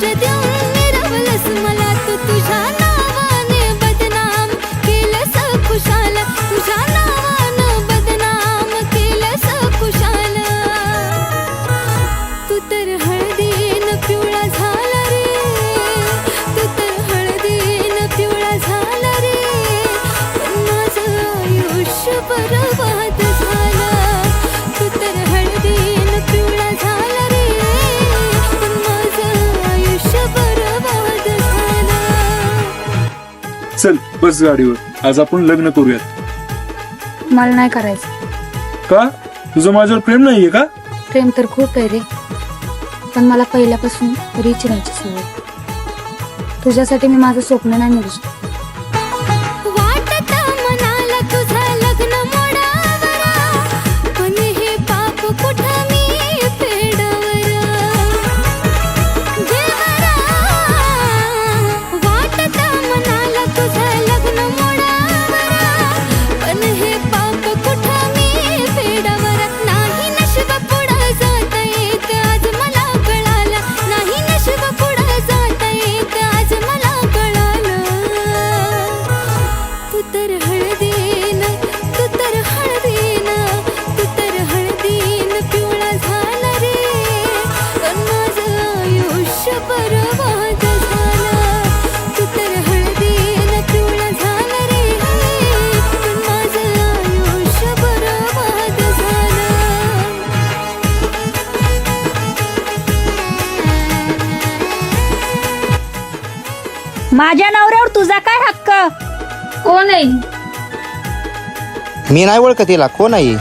तुझे देऊन मिळवलंस मला. तू तुझ्या चल बस गाडीवर. आज आपण लग्न करूयात. मला नाही करायचं. का? तुझं माझ्यावर प्रेम नाहीये का? प्रेम तर खूप आहे रे. पण मला पहिल्यापासून रिच राहायची सवय. तुझ्यासाठी मी माझं स्वप्न नाही मिळू शकत. माझ्या नवऱ्यावर तुझा काय हक्क? कोण आहे? मी नाही ओळखत तिला कोण आहे?